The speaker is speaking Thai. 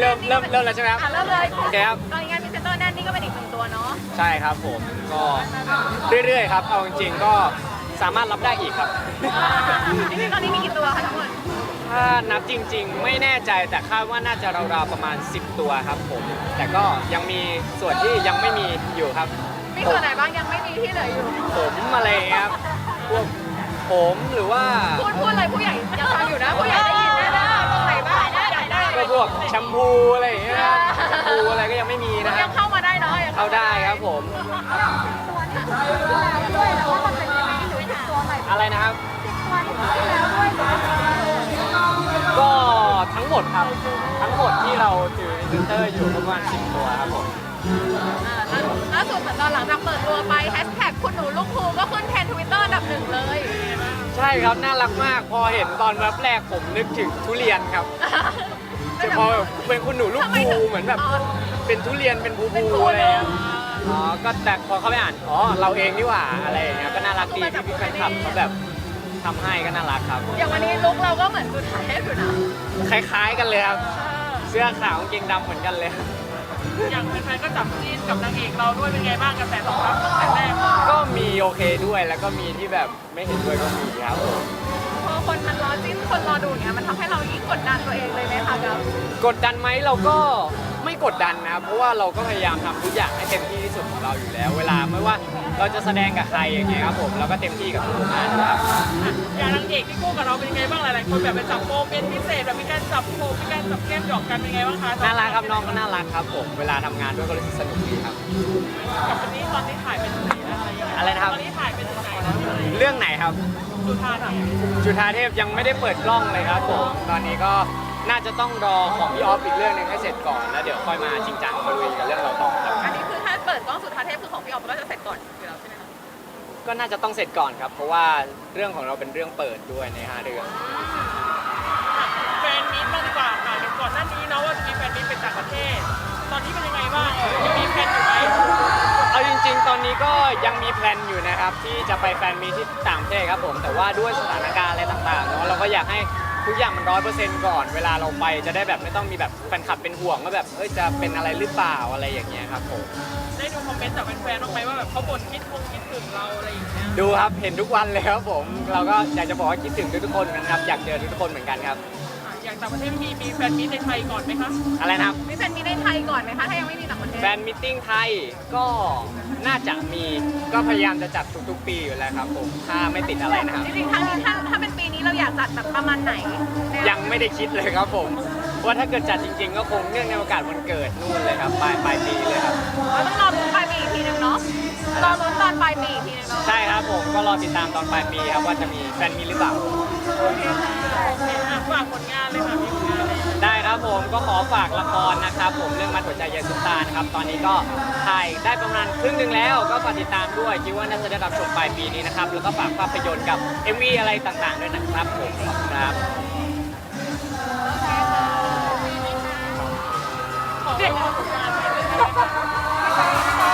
เริ่มแล้วใช่ไหมครับ อะเริ่มเลยโอเคครับ ตอนนี้งานพรีเซนเตอร์แน่นนี่ก็เป็นอีกหนึ่งตัวเนาะใช่ครับผมก็เรื่อยๆครับเอาจริงๆก็สามารถรับได้อีกครับจริงๆตอนนี้มีกี่ตัวคะทั้งหมดถ้านับจริง ๆ ไม่แน่ใจแต่คาดว่าน่าจะราวๆประมาณ 10 ตัวครับผม แต่ก็ยังมีส่วนที่ยังไม่มีอยู่ครับมีตัวไหนบ้างยังไม่มีที่เหลืออยู่ ผมอะไรอย่างเงี้ยครับพวกผมหรือว่า พูดพูดเลยผู้ใหญ่ยังฟังอยู่นะผู้ใหญ่ได้ยิน พวกแชมพูอะไรอย่างเงี้ยครับแชมพูอะไรก็ยังไม่มีนะคยัรับงเข้ามาได้เนาะยังเข้าได้ครับผมอะไรนะครับก็ทั้งหมดครับ ทั้งหมดที่เราถือพรีเซนเตอร์อยู่ประมาณ10ตัวครับผม อ่าล่าสุดเหมือนตอนหลังจากเปิดตัวไปแฮชแท็กคุณหนูลูกครูก็ขึ้นเทรนด์ทวิตเตอร์อันดับหนึ่งเลยใช่ครับ น่ารักมาก พอเห็นตอนแวบแรกผมนึกถึงทุเรียนครับ จะพอแบบเป็นคุณหนูลูกภูเหมือนแบบเป็นทุเรียนเป็นภูเป็นภูครูอะไรเนเงี้อะยอ๋อ ก็แต่พอเขาไปอ่าน อ๋อ เราเองนี่หว่าอะไรอย่างเงี้ย ก็น่ารักดีที่พี่แฟนคลับเขาแบบทำให้ก็น่ารักครับ อย่างวันนี้ลุกเราก็เหมือนจุดถ่ายให้อยู่นะคล้าย ๆ กันเลยครับ เสื้อขาวกางเกงดำเหมือนกันเลย อย่างแฟนๆก็จับจิ้นกับนางเอกเราด้วยเป็นไงบ้างกระแสตอบรับตั้งแต่แรก ก็มีโอเคด้วยแล้วก็มีที่แบบไม่เห็นด้วยก็มีครับผม กับกดดันไหมเราก็ไม่กดดันนะครับเพราะว่าเราก็พยายามทำทุกอย่างให้เต็มที่ที่สุดของเราอยู่แล้ว เวลาไม่ว่าเราจะแสดงกับใครอย่างเงี้ยครับผมเราก็เต็มที่กับทุกงานนะครับอย่างนางเอกที่คู่กับเราเป็นยังไงบ้างหลายๆคนแบบไปจับโมเป็นพิเศษแบบมีการจับโมมีการจับแก้มหยอกกันเป็นไงบ้างคะน่ารักครับน้องก็น่ารักครับผมเวลาทำงานด้วยก็รู้สึกสนุกดีครับ กับวันนี้ตอนนี้ถ่ายเป็นไหนนะอะไรยังไงอะไรนะครับ ตอนนี้ถ่ายเป็นไหนแล้วอะไรเรื่องไหนครับ สุธาไหนจุฑาเทพยังไม่ได้เปิดกล้องเลยครับผมตอนนี้ก็ น่าจะต้องรอของพี่ออฟอีกเรื่องหนึงให้เสร็จก่อนแล้วเดี๋ยวค่อยมาจริงจังมาลุยกับเรื่องเราต่อครับอันนี้คือถ้าเปิดกล้องสุดท้ายเทพคือของพี่ออฟก็จะเสร็จก่อนอยู่แล้วใช่ไหมคะก็น่าจะต้องเสร็จก่อนครับ เพราะว่าเรื่องของเราเป็นเรื่องเปิดด้วยในห้าเรื่อง แฟนมีตบ้างดีกว่าค่ะเห็นก่อนหน้านี้เนาะว่าจะมีแฟนมีตเป็นต่างประเทศ ตอนนี้เป็นยังไงบ้างยังมีแฟนอยู่ไหมเอาจริงๆ ตอนนี้ก็ยังมีแพลนอยู่นะครับ ที่จะไปแฟนมีตที่ต่างประเทศครับผม แต่ว่าด้วยสถานการณ์อะไรต่างๆเนาะเราก็อยากให้ ทุกอย่างมันร้อยเปอร์เซ็นต์ก่อนเวลาเราไปจะได้แบบไม่ต้องมีแบบแฟนคลับเป็นห่วงว่าแบบเอ้ยจะเป็นอะไรหรือเปล่าอะไรอย่างเงี้ยครับผมได้ดูคอมเมนต์จากแฟนๆบ้างไหมว่าแบบเขาบ่นคิดคงคิดถึงเราอะไรอย่างเงี้ยดูครับเห็นทุกวันเลยครับผม เราก็อยากจะบอกว่าคิดถึงทุกๆคนนะครับอยากเจอทุกๆคนเหมือนกันครับ อะอย่างต่างประเทศมีมีแฟนมีตในไทยก่อนไหมคะอะไรนะครับ มีแฟนมีใน ไทยก่อนไหมคะ ถ้ายังไม่มีต่างประเทศ แฟนมิทติ้งไทยก็น่าจะมีก็พยายามจะจัดทุกๆ ปีอยู่แล้วครับผมถ้าไม่ติดอะไรนะครับ จริงๆครั้งนี้ถ้าถ้าเป็นปีนี้เราอยากจัดแบบประมาณไหนยังไม่ได้คิดเลยครับผมว่าถ้าเกิดจัดจริง ๆ ก็คงเนื่องในโอกาสวันเกิดนู่นเลยครับปลายปลายปีเลยครับ เราต้องรอลุ้นปลายปีอีกทีหนึงเนาะรอลุ้นตอนปลายปีอีกทีหนึงเนาะ ใช่ครับผมก็รอติดตามตอนปลายปีครับว่าจะมีแฟนมีหรือเปล่าอะฝากผลงานเลยค่ะมีผลงานอะไรได้ ครับผมก็ขอฝากละครนะครับ ผมเรื่องมัดหัวใจเยสุตานะครับ ตอนนี้ก็ถ่ายได้ประมาณครึ่งหนึ่งแล้ว ก็ฝากติดตามด้วยคิดว่าน่าจะได้รับชมปลายปีนี้นะครับ แล้วก็ฝากภาพยนตร์กับ MV อะไรต่างๆด้วยนะครับผมขอบคุณครับขอบคุณครับ